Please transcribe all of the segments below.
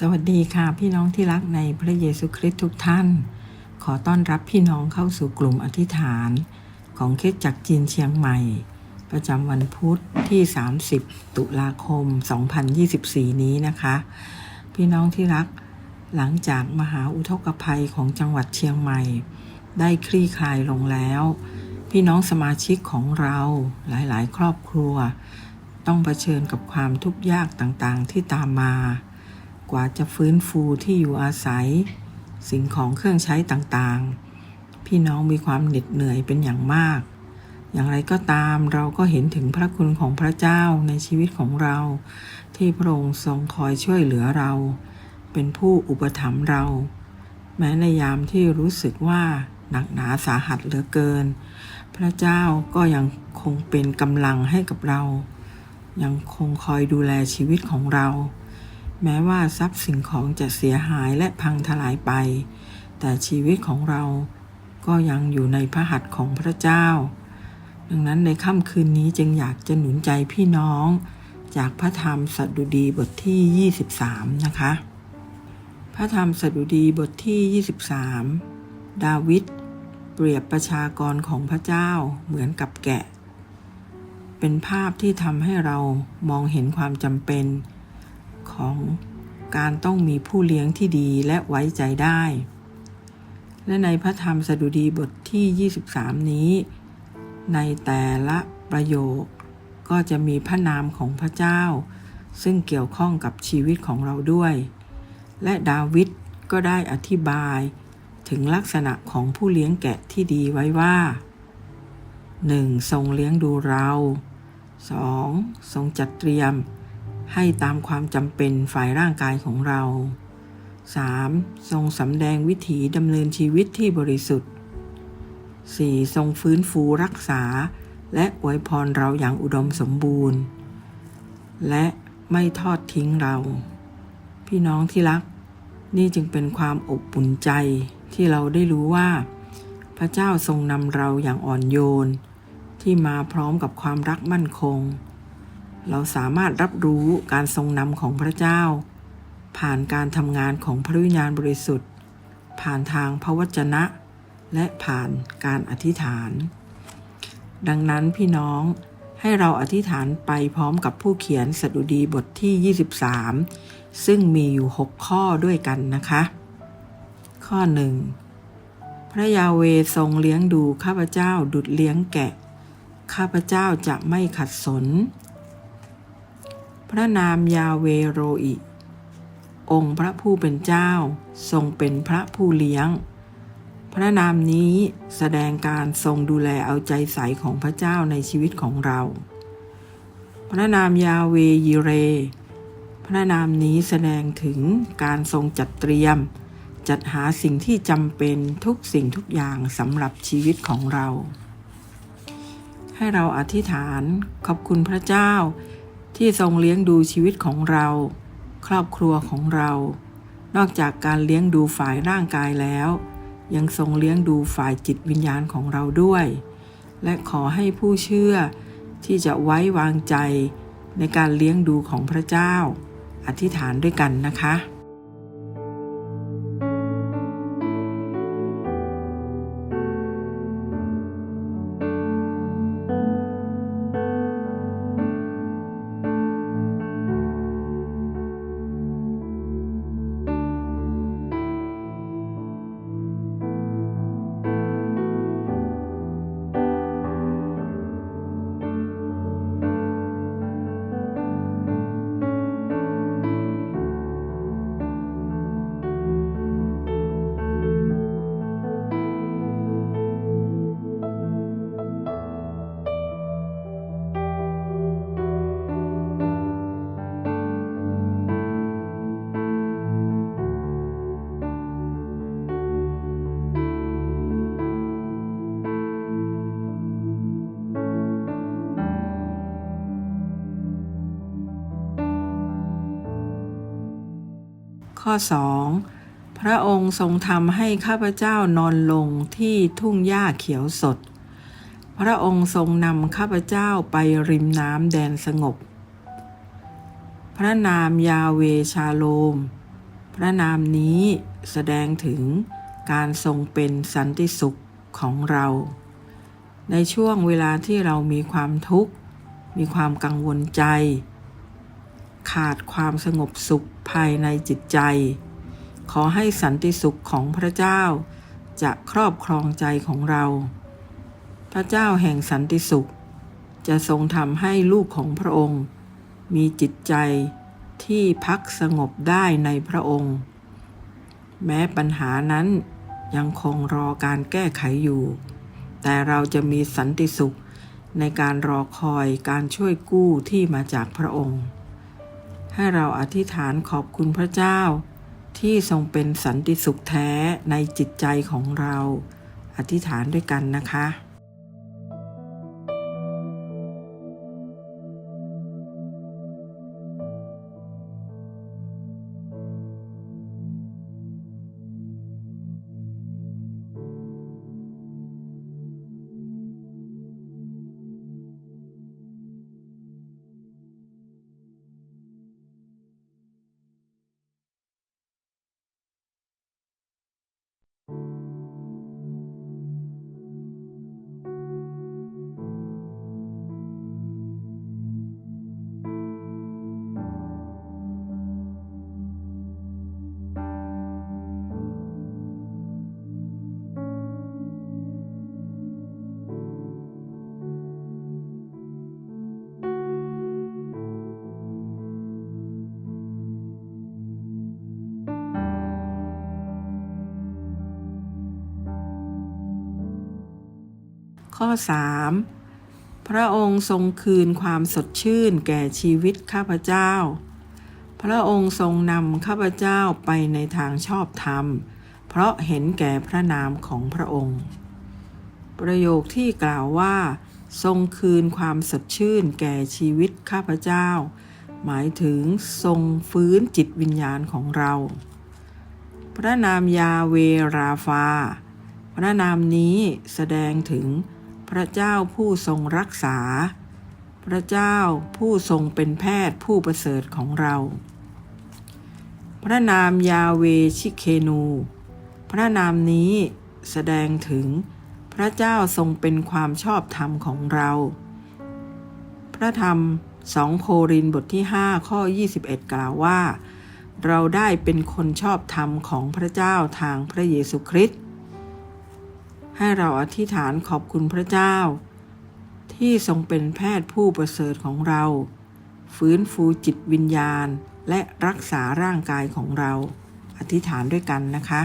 สวัสดีค่ะพี่น้องที่รักในพระเยซูคริสต์ทุกท่าน ขอต้อนรับพี่น้องเข้าสู่กลุ่มอธิษฐาน ของคริสจักจีนเชียงใหม่ ประจำวันพุธที่ 30 ตุลาคม 2024 นี้นะคะ พี่น้องที่รักหลังจากมหาอุทกภัยของจังหวัดเชียงใหม่ ได้คลี่คลายลงแล้ว พี่น้องสมาชิกของเราหลายๆ ครอบครัว ต้องเผชิญกับความทุกข์ยากต่างๆที่ตามมา กว่าจะฟื้นฟูที่อยู่อาศัย สิ่งของเครื่องใช้ต่างๆ พี่น้องมีความเหน็ดเหนื่อยเป็นอย่างมาก อย่างไรก็ตามเราก็เห็นถึงพระคุณของพระเจ้าในชีวิตของเรา ที่พระองค์ทรงคอยช่วยเหลือเรา เป็นผู้อุปถัมภ์เรา แม้ในยามที่รู้สึกว่าหนักหนาสาหัสเหลือเกิน พระเจ้าก็ยังคงเป็นกำลังให้กับเรา ยังคงคอยดูแลชีวิตของเรา แม้ว่าทรัพย์สิ่งของจะเสียหายและพังทลายไป แต่ชีวิตของเราก็ยังอยู่ในพระหัตถ์ของพระเจ้า ดังนั้นในค่ำคืนนี้จึงอยากจะหนุนใจพี่น้อง จากพระธรรมสดุดีบทที่ 23 นะคะ พระธรรมสดุดีบทที่ 23 ดาวิดเปรียบประชากรของพระเจ้าเหมือนกับแกะ เป็นภาพที่ทำให้เรามองเห็นความจำเป็น ของการต้องมีผู้เลี้ยงที่ดีและไว้ใจได้ และในพระธรรมสดุดีบทที่ 23 นี้ ในแต่ละประโยคก็จะมีพระนามของพระเจ้า ซึ่งเกี่ยวข้องกับชีวิตของเราด้วย และดาวิดก็ได้อธิบายถึงลักษณะของผู้เลี้ยงแกะที่ดีไว้ว่า 1. ทรงเลี้ยงดูเรา 2. ทรงจัดเตรียม ให้ตามความจำเป็นฝ่ายร่างกายของเรา 3. ทรงสำแดงวิถีดำเนินชีวิตที่บริสุทธิ์ 4. ทรงฟื้นฟูรักษา และอวยพรเราอย่างอุดมสมบูรณ์ และไม่ทอดทิ้งเรา พี่น้องที่รัก นี่จึงเป็นความอบอุ่นใจที่เราได้รู้ว่า พระเจ้าทรงนำเราอย่างอ่อนโยน ที่มาพร้อมกับความรักมั่นคง เราสามารถรับรู้การทรงนำของพระเจ้า ผ่านการทำงานของพระวิญญาณบริสุทธิ์ ผ่านทางพระวจนะ และผ่านการอธิษฐาน ดังนั้นพี่น้องให้เราอธิษฐานไปพร้อมกับผู้เขียนสดุดีบทที่ 23 ซึ่งมีอยู่ 6 ข้อด้วยกันนะคะ ข้อ 1 พระยาเวทรงเลี้ยงดูข้าพเจ้าดุดเลี้ยงแกะ ข้าพเจ้าจะไม่ขัดสน พระนามยาเวโรอิ องค์พระผู้เป็นเจ้าทรงเป็นพระผู้เลี้ยง พระนามนี้แสดงการทรงดูแลเอาใจใส่ของพระเจ้าในชีวิตของเรา พระนามยาเวยิเร พระนามนี้แสดงถึงการทรงจัดเตรียม จัดหาสิ่งที่จำเป็นทุกสิ่งทุกอย่างสำหรับชีวิตของเรา ให้เราอธิษฐานขอบคุณพระเจ้า ที่ทรงเลี้ยงดูชีวิตของเรา ครอบครัวของเรา นอกจากการเลี้ยงดูฝ่ายร่างกายแล้ว ยังทรงเลี้ยงดูฝ่ายจิตวิญญาณของเราด้วย และขอให้ผู้เชื่อที่จะไว้วางใจในการเลี้ยงดูของพระเจ้า อธิษฐานด้วยกันนะคะ ข้อ 2. พระองค์ทรงทำให้ข้าพเจ้านอนลงที่ทุ่งหญ้าเขียวสด พระองค์ทรงนำข้าพเจ้าไปริมน้ำแดนสงบ พระนามยาเวชาโลม พระนามนี้แสดงถึงการทรงเป็นสันติสุขของเรา ในช่วงเวลาที่เรามีความทุกข์ มีความกังวลใจ ขาดความสงบสุขภายในจิตใจ ขอให้สันติสุขของพระเจ้า จะครอบครองใจของเรา พระเจ้าแห่งสันติสุข จะทรงทำให้ลูกของพระองค์ มีจิตใจที่พักสงบได้ในพระองค์ แม้ปัญหานั้นยังคงรอการแก้ไขอยู่ แต่เราจะมีสันติสุขในการรอคอยการช่วยกู้ที่มาจากพระองค์ ให้เราอธิษฐานขอบคุณพระเจ้า ที่ทรงเป็นสันติสุขแท้ในจิตใจของเรา อธิษฐานด้วยกันนะคะ ข้อ 3. พระองค์ทรงคืนความสดชื่นแก่ชีวิตข้าพเจ้า พระองค์ทรงนำข้าพเจ้าไปในทางชอบธรรม เพราะเห็นแก่พระนามของพระองค์ ประโยคที่กล่าวว่า ทรงคืนความสดชื่นแก่ชีวิตข้าพเจ้า หมายถึงทรงฟื้นจิตวิญญาณของเรา พระนามยาเวราฟาพระนามนี้แสดงถึง ระเจ้าผู้ทรงรักษา พระเจ้าผู้ทรงเป็นแพทย์ผู้ประเสริฐของเรา พระนามยาเวชิเคนู พระนามนี้แสดงถึงพระเจ้าทรงเป็นความชอบธรรมของเรา พระธรรมสองโครินบทที่ 5 ข้อ 21 กล่าวว่า เราได้เป็นคนชอบธรรมของพระเจ้าทางพระเยซูคริสต์ ให้เราอธิษฐานขอบคุณพระเจ้า ที่ทรงเป็นแพทย์ผู้ประเสริฐของเรา ฟื้นฟูจิตวิญญาณ และรักษาร่างกายของเรา อธิษฐานด้วยกันนะคะ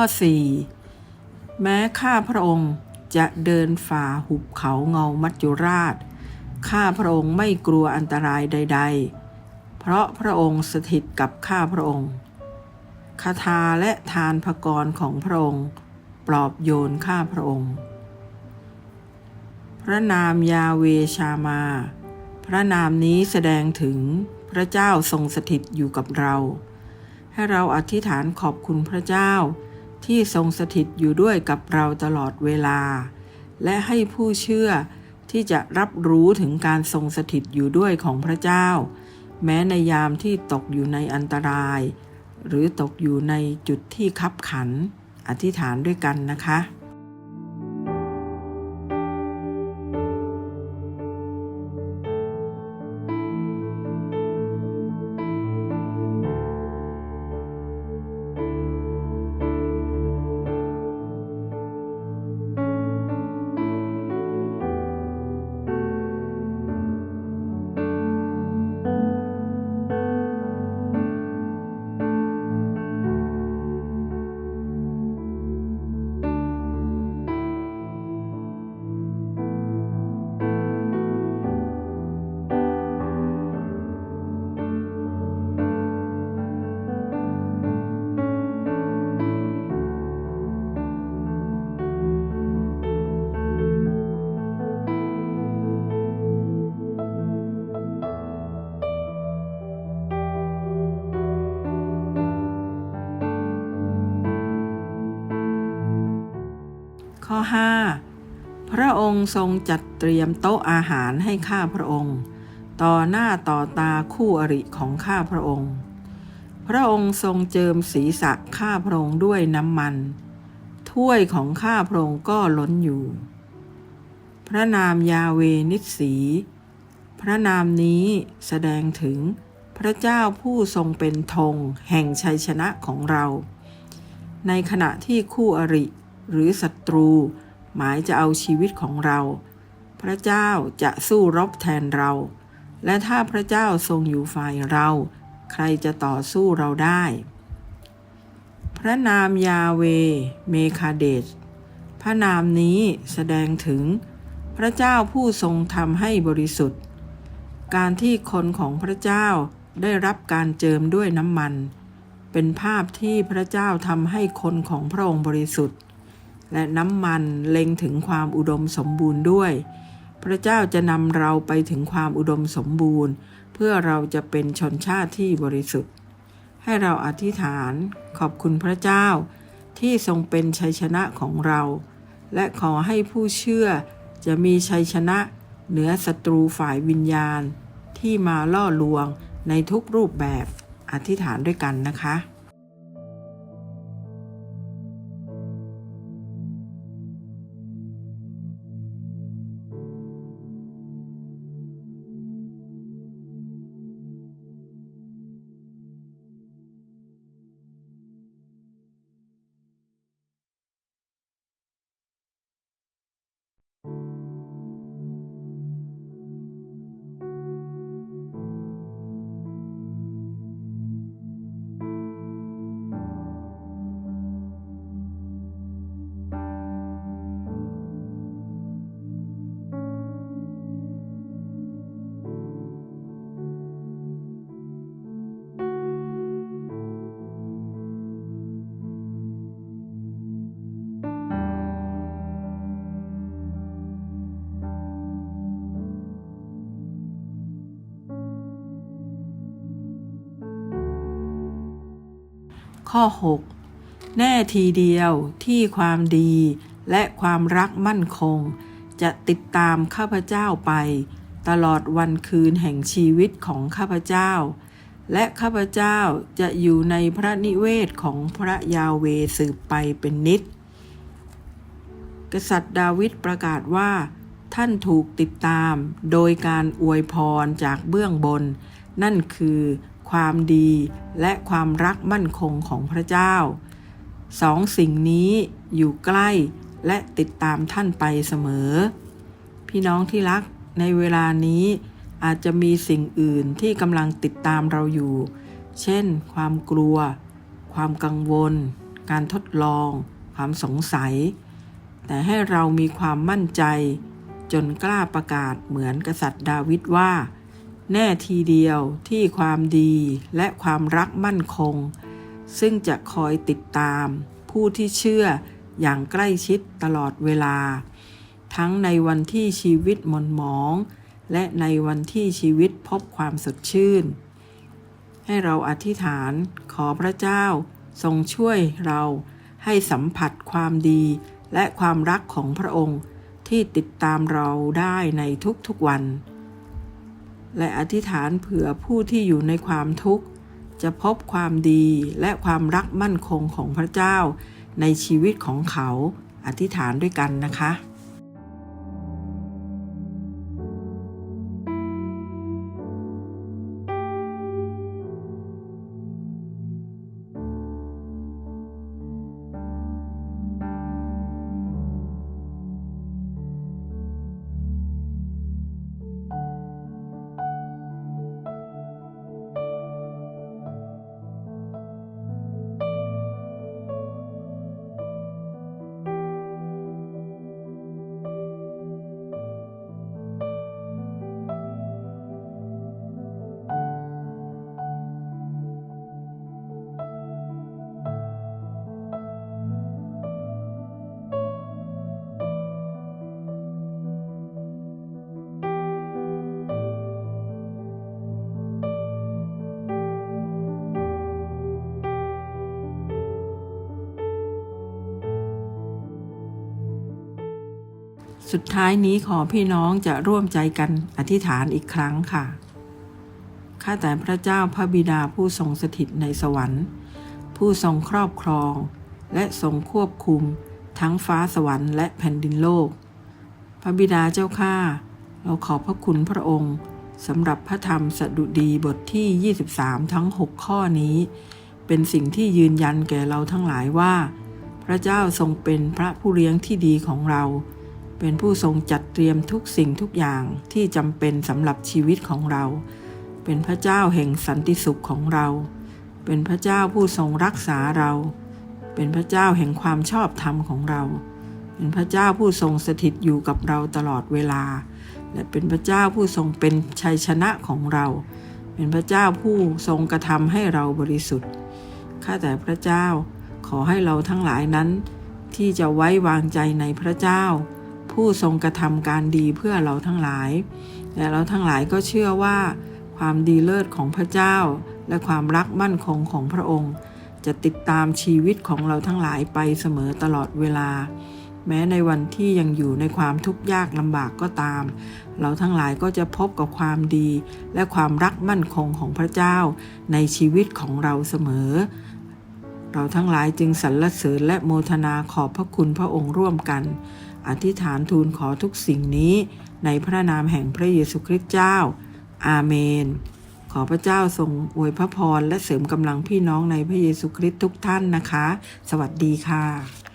ข้อ 4 แม้ข้าพระองค์จะเดินฝ่าหุบเขาเงามัจจุราช ข้าพระองค์ไม่กลัวอันตรายใด ๆ เพราะพระองค์สถิตกับข้าพระองค์คาถาและทานพกรของพระองค์ ปลอบโยนข้าพระองค์ พระนามยาเวชามา พระนามนี้แสดงถึงพระเจ้าทรงสถิตอยู่กับเรา ให้เราอธิษฐานขอบคุณพระเจ้า ที่ทรงสถิตอยู่ด้วยกับเราตลอดเวลา และให้ผู้เชื่อที่จะรับรู้ถึงการทรงสถิตอยู่ด้วยของพระเจ้า แม้ในยามที่ตกอยู่ในอันตราย หรือตกอยู่ในจุดที่คับขัน อธิษฐานด้วยกันนะคะ 5 พระองค์ทรงจัดเตรียมโต๊ะอาหารให้ข้าพระองค์ ต่อหน้าต่อตาคู่อริของข้าพระองค์ พระองค์ทรงเจิมศีรษะข้าพระองค์ด้วยน้ำมัน ถ้วยของข้าพระองค์ก็ล้นอยู่ พระนามยาเวนิสีพระนามนี้แสดงถึงพระเจ้าผู้ทรงเป็นธงแห่งชัยชนะของเรา ในขณะที่คู่อริ หรือศัตรู หมายจะเอาชีวิตของเรา พระเจ้าจะสู้รบแทนเรา และถ้าพระเจ้าทรงอยู่ฝ่ายเรา ใครจะต่อสู้เราได้ พระนามยาเว เมคาเดชพระนามนี้แสดงถึง พระเจ้าผู้ทรงทำให้บริสุทธิ์ การที่คนของพระเจ้าได้รับการเจิมด้วยน้ำมัน เป็นภาพที่พระเจ้าทำให้คนของพระองค์บริสุทธิ์ และน้ำมันเล็งถึงความอุดมสมบูรณ์ด้วย พระเจ้าจะนำเราไปถึงความอุดมสมบูรณ์ เพื่อเราจะเป็นชนชาติที่บริสุทธิ์ ให้เราอธิษฐานขอบคุณพระเจ้า ที่ทรงเป็นชัยชนะของเรา และขอให้ผู้เชื่อจะมีชัยชนะเหนือศัตรูฝ่ายวิญญาณ ที่มาล่อลวงในทุกรูปแบบอธิษฐานด้วยกันนะคะ ข้อ 6 แน่ทีเดียวที่ความดีและความรักมั่นคง จะติดตามข้าพเจ้าไป ตลอดวันคืนแห่งชีวิตของข้าพเจ้า และข้าพเจ้าจะอยู่ในพระนิเวศของพระยาเวสืบไปเป็นนิด กษัตริย์ดาวิดประกาศว่า ท่านถูกติดตามโดยการอวยพรจากเบื้องบน นั่นคือ ความดี และความรักมั่นคงของพระเจ้าสองสิ่งนี้อยู่ใกล้และติดตามท่านไปเสมอ พี่น้องที่รักในเวลานี้อาจจะมีสิ่งอื่นที่กำลังติดตามเราอยู่ เช่น ความกลัว ความกังวล การทดลอง ความสงสัย แต่ให้เรามีความมั่นใจ จนกล้าประกาศเหมือนกษัตริย์ดาวิดว่า แน่ทีเดียวที่ความดีและความรักมั่นคง ซึ่งจะคอยติดตาม ผู้ที่เชื่ออย่างใกล้ชิดตลอดเวลา ทั้งในวันที่ชีวิตหม่นหมอง และในวันที่ชีวิตพบความสดชื่น ให้เราอธิษฐานขอพระเจ้าทรงช่วยเราให้สัมผัสความดีและความรักของพระองค์ที่ติดตามเราได้ในทุกๆวัน และอธิษฐานเผื่อผู้ที่อยู่ในความทุกข์ จะพบความดีและความรักมั่นคงของพระเจ้า ในชีวิตของเขาอธิษฐานด้วยกันนะคะ สุดท้ายนี้ขอพี่น้องจะร่วมใจกันอธิษฐานอีกครั้งค่ะ ข้าแต่พระเจ้าพระบิดาผู้ทรงสถิตในสวรรค์ ผู้ทรงครอบครอง และทรงควบคุม ทั้งฟ้าสวรรค์และแผ่นดินโลก พระบิดาเจ้าข้าเราขอบพระคุณพระองค์สำหรับพระธรรมสดุดีบทที่ 23 ทั้ง 6 ข้อนี้ เป็นสิ่งที่ยืนยันแก่เราทั้งหลายว่า พระเจ้าทรงเป็นพระผู้เลี้ยงที่ดีของเรา เป็นผู้ทรงจัดเตรียมทุกสิ่งทุกอย่างที่จำเป็นสำหรับชีวิตของเรา เป็นพระเจ้าแห่งสันติสุขของเรา เป็นพระเจ้าผู้ทรงรักษาเรา เป็นพระเจ้าแห่งความชอบธรรมของเรา เป็นพระเจ้าผู้ทรงสถิตอยู่กับเราตลอดเวลา และเป็นพระเจ้าผู้ทรงเป็นชัยชนะของเรา เป็นพระเจ้าผู้ทรงกระทำให้เราบริสุทธิ์ ข้าแต่พระเจ้าขอให้เราทั้งหลายนั้น ที่จะไว้วางใจในพระเจ้า ผู้ทรงกระทำการดีเพื่อเราทั้งหลาย และเราทั้งหลายก็เชื่อว่า ความดีเลิศของพระเจ้า และความรักมั่นคงของพระองค์ จะติดตามชีวิตของเราทั้งหลายไปเสมอตลอดเวลา แม้ในวันที่ยังอยู่ในความทุกข์ยากลำบากก็ตาม เราทั้งหลายก็จะพบกับความดี และความรักมั่นคงของพระเจ้า ในชีวิตของเราเสมอเราทั้งหลายจึงสรรเสริญและโมทนาขอบพระคุณพระองค์ร่วมกัน อธิษฐานทูลขอทุกสิ่งนี้ ในพระนามแห่งพระเยซูคริสต์เจ้า อาเมน ขอพระเจ้าทรงอวยพระพรและเสริมกำลังพี่น้องในพระเยซูคริสต์ทุกท่านนะคะ สวัสดีค่ะ